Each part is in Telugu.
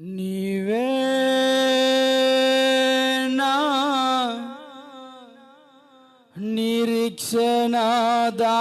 నీవే నా దా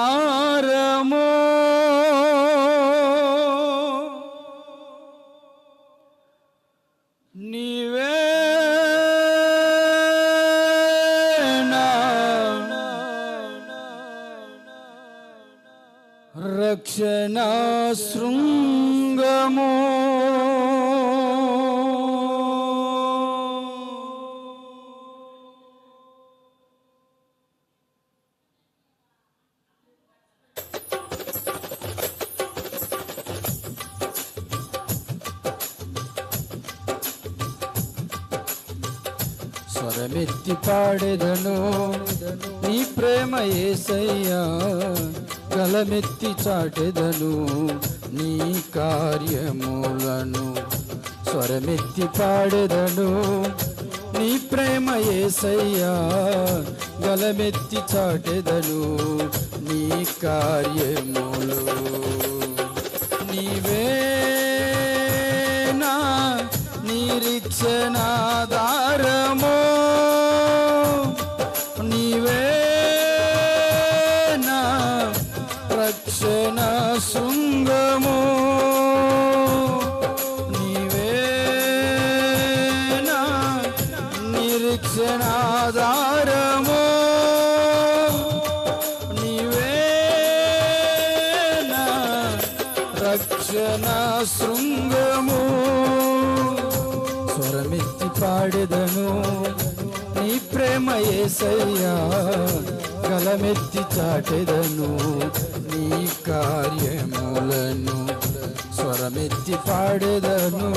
స్వరమెత్తి పాడెదను. నీ ప్రేమ ఏసయ్యా గలమెత్తి చాటెదను. నీ కార్యములను స్వరమెత్తి పాడెదను. నీ ప్రేమ ఏసయ్యా గలమెత్తి చాటెదను. నీ కార్యములు నీవే నా నిరీక్షణాధారము సర్వము నీవే నిరీక్షణాధారము. నీవే రక్షణ శృంగము. స్వరమెత్తి పాడెదను నీ ప్రేమ ఏసయ్యా గలమెత్తి చాటెదను. కార్యములను స్వరమెత్తి పాడదను.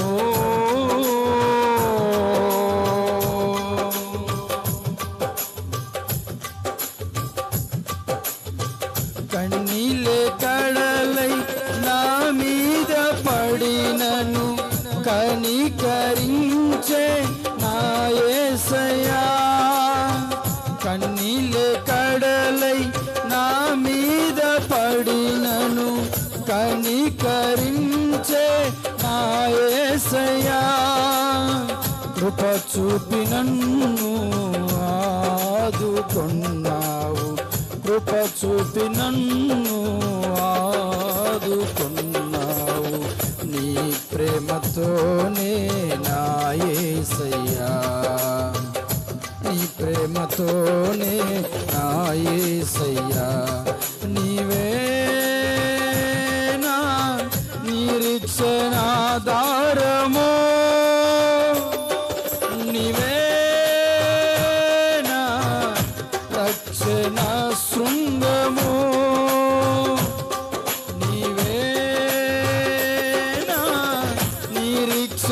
చూపి నన్ను ఆదుకున్నావు. కృప చూపి నన్ను ఆదుకున్నావు. నీ ప్రేమతోనే నాయసయ్యా నీ ప్రేమతోనే నాయసయ్యా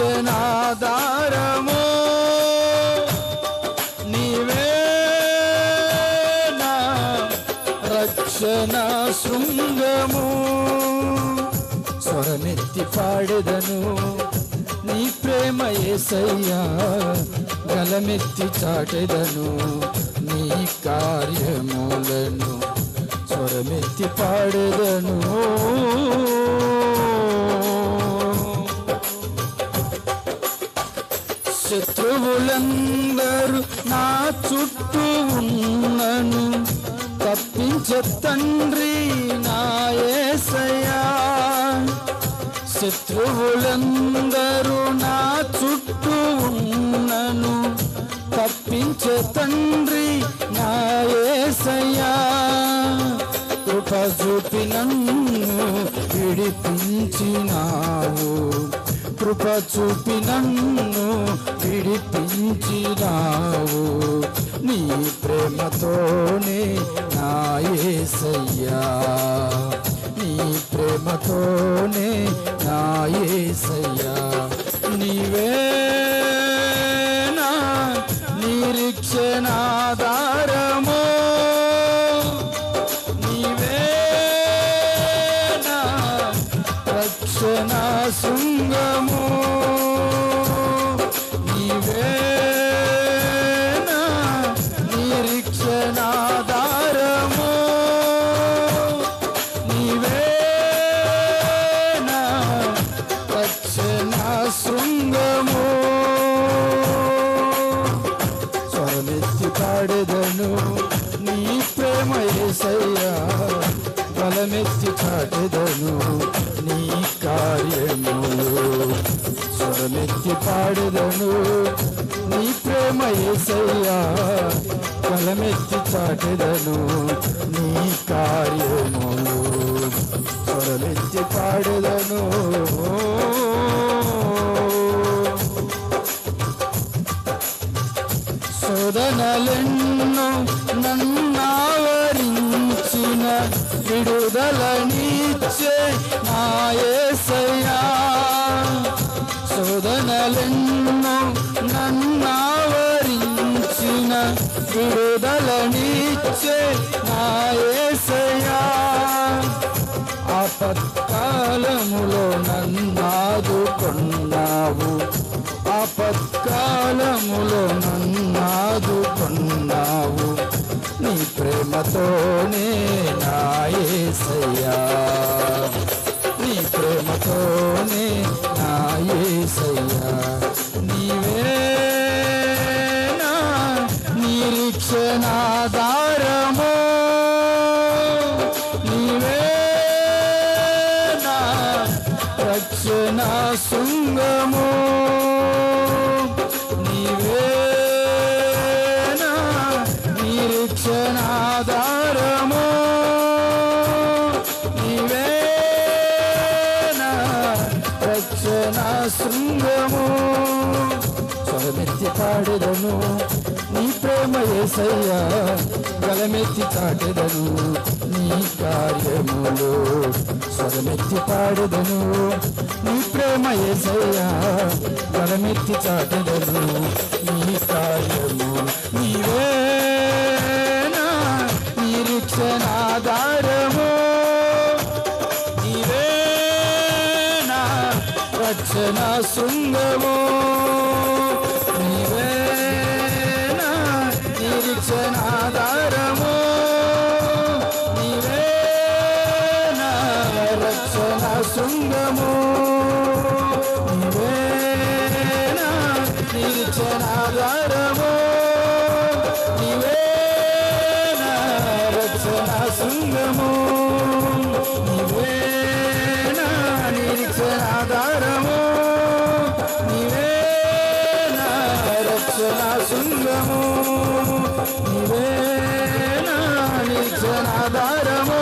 నిరీక్షణాధారము నీవే నా రక్షణ శృంగము. స్వరమెత్తి పాడెదను నీ ప్రేమ ఏసయ్యా. గలమెత్తి చాటెదను నీ కార్యములను. స్వరమెత్తి పాడెదను. శత్రువులందరూ నా చుట్టూ ఉన్నను. తప్పించే తండ్రి నాయసయా శత్రువులందరూ నా చుట్టూ ఉన్నను. తప్పించే తండ్రి నా కృప చూపినన్ను విడిపించినావు. కృప చూపి నన్ను విడిపించినావు. నీ ప్రేమతోనే నాయసయ్యా నీ ప్రేమతోనే నాయసయ్యా నీవే నా నిరీక్షణాధారమో. దర్శన శృంగము. నీవే నిరీక్షణాధారము. నీవే నా శృంగము. స్వరమెత్తి పాడెదను నీ ప్రేమ ఏసయ్యా. బలమెత్తి చాటెదను నీ కార్యములు స్వరమెత్తి పాడెదను నీ ప్రేమ ఏసయ్యా బలమెత్తి చాటెదను. నీ కార్యములు స్వరమెత్తి పాడెదను. శోధనలెన్నో నన్నావరించిన విడుదలనిచ్చే నాయసయ్యా శోధనలెన్నో నన్నావరించిన విడుదలనిచ్చే నాయసయ్యా ఆపత్కాలములో నన్నాదుకున్నావు. ఆపత్కాలములో నన్నాదుకున్నావు. నీ ప్రేమతోనే నాయసయ్యా నీ ప్రేమతోనే నాయసయ్యా నీవే నా నిరీక్షణాధారము. నీవే నా రక్షణ శృంగము శృంగము స్వరమెత్తి పాడెదను నీ ప్రేమ ఏసయ్యా. గలమెత్తి చాటెదను నీ కార్యములు. స్వరమెత్తి పాడెదను నీ ప్రేమ ఏసయ్యా. గలమెత్తి చాటెదను నీ కార్యము రక్షణ ఆధారము.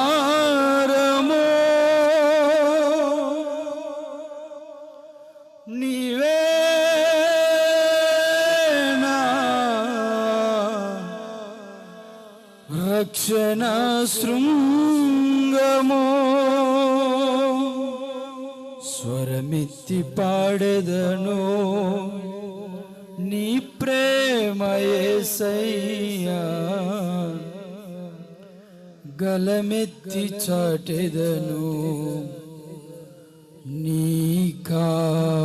నిరీక్షణాధారము నీవే రక్షణ శృంగము. స్వరమిత్తి పాడెదను నీ ప్రేమ సయ్యా గలమెత్తి చాటెదను. నీ కార్యములను